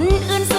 คนอื่นส